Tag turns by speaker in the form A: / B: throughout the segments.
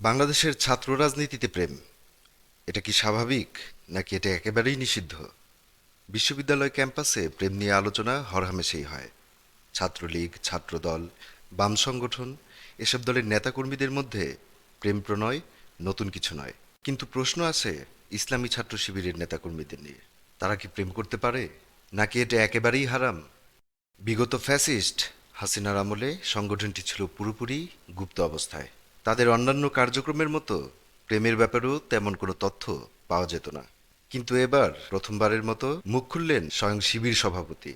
A: বাংলাদেশের ছাত্র রাজনীতিতে প্রেম, এটা কি স্বাভাবিক নাকি এটা একেবারেই নিষিদ্ধ? বিশ্ববিদ্যালয় ক্যাম্পাসে প্রেম নিয়ে আলোচনা হরহামেশেই হয়। ছাত্রলীগ, ছাত্রদল, বাম সংগঠন, এসব দলের নেতাকর্মীদের মধ্যে প্রেম প্রণয় নতুন কিছু নয়। কিন্তু প্রশ্ন আছে ইসলামী ছাত্র শিবিরের নেতাকর্মীদের নিয়ে। তারা কি প্রেম করতে পারে নাকি এটা একেবারেই হারাম? বিগত ফ্যাসিস্ট হাসিনার আমলে সংগঠনটি ছিল পুরোপুরি গুপ্ত অবস্থায়। তাদের অন্যান্য কার্যক্রমের মতো প্রেমের ব্যাপারেও তেমন কোনো তথ্য পাওয়া যেত না। কিন্তু এবার প্রথমবারের মতো মুখ খুললেন স্বয়ং শিবির সভাপতি।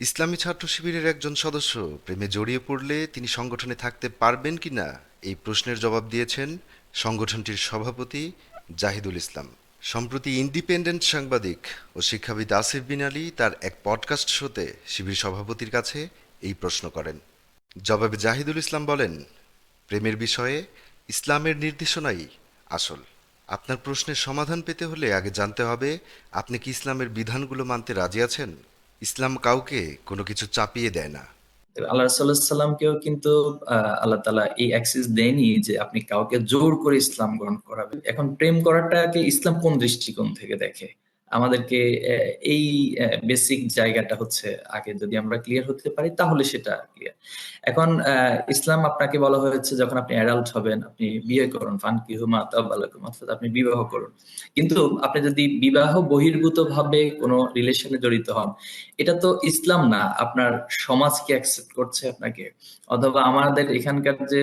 A: ইসলামী ছাত্র শিবিরের একজন সদস্য, প্রেমে জড়িয়ে পড়লে তিনি সংগঠনে থাকতে পারবেন কি না, এই প্রশ্নের জবাব দিয়েছেন সংগঠনটির সভাপতি জাহিদুল ইসলাম। সম্প্রতি ইন্ডিপেন্ডেন্ট সাংবাদিক ও শিক্ষাবিদ আসিফ বিন আলী তার এক পডকাস্ট শোতে শিবির সভাপতির কাছে এই প্রশ্ন করেন। জবাবে জাহিদুল ইসলাম বলেন প্রেমের বিষয়ে ইসলামের নির্দেশনাই আসল। আপনার প্রশ্নের সমাধান পেতে হলে আগে জানতে হবে, আপনি কি ইসলামের বিধানগুলো মানতে রাজি আছেন? ইসলাম কাউকে কোনো কিছু চাপিয়ে দেয় না।
B: আল্লাহ সাল্লামকেও কিন্তু আল্লাহ তালা এই অ্যাক্সেস দেয়নি যে আপনি কাউকে জোর করে ইসলাম গ্রহণ করাবেন। এখন প্রেম করাটাকে ইসলাম কোন দৃষ্টিকোণ থেকে দেখে? আমাদেরকে এই বেসিক জায়গাটা হচ্ছে আগে যদি আমরা ক্লিয়ার হতে পারি তাহলে সেটা ক্লিয়ার এখন ইসলাম আপনাকে বলা হয়েছে যখন আপনি অ্যাডাল্ট হবেন, আপনি বিয়ে করুন, ফান কি হুমা তাবালাকুম অর্থাৎ আপনি বিবাহ করুন। কিন্তু আপনি যদি বিবাহ বহির্ভূত ভাবে কোনো রিলেশনে জড়িত হন, এটা তো ইসলাম না, আপনার সমাজ কি অ্যাকসেপ্ট করছে আপনাকে? অথবা আমাদের এখানকার যে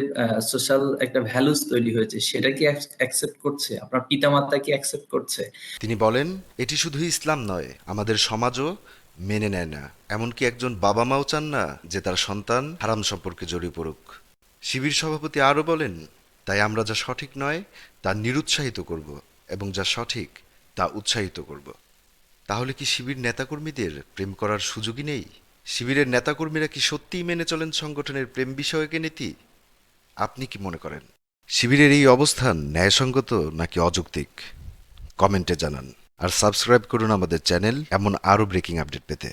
B: সোশ্যাল একটা ভ্যালুস তৈরি হয়েছে, সেটা কি অ্যাকসেপ্ট করছে? আপনার পিতামাতা কি অ্যাকসেপ্ট করছে?
A: তিনি বলেন, এটি শুধু ইসলাম নয়, আমাদের সমাজও মেনে নেয় না। এমনকি একজন বাবা মাও চান না যে তার সন্তান হারাম সম্পর্কে জড়িয়ে পড়ুক। শিবির সভাপতি আরও বলেন, তাই আমরা যা সঠিক নয়, তা নিরুৎসাহিত করব এবং যা সঠিক, তা উৎসাহিত করব। তাহলে কি শিবির নেতাকর্মীদের প্রেম করার সুযোগই নেই? শিবিরের নেতাকর্মীরা কি সত্যিই মেনে চলেন সংগঠনের প্রেম বিষয়কে নীতি? আপনি কি মনে করেন? শিবিরের এই অবস্থান ন্যায়সঙ্গত নাকি অযৌক্তিক? কমেন্টে জানান। আর সাবস্ক্রাইব করুন আমাদের চ্যানেল এমন আরও ব্রেকিং আপডেট পেতে।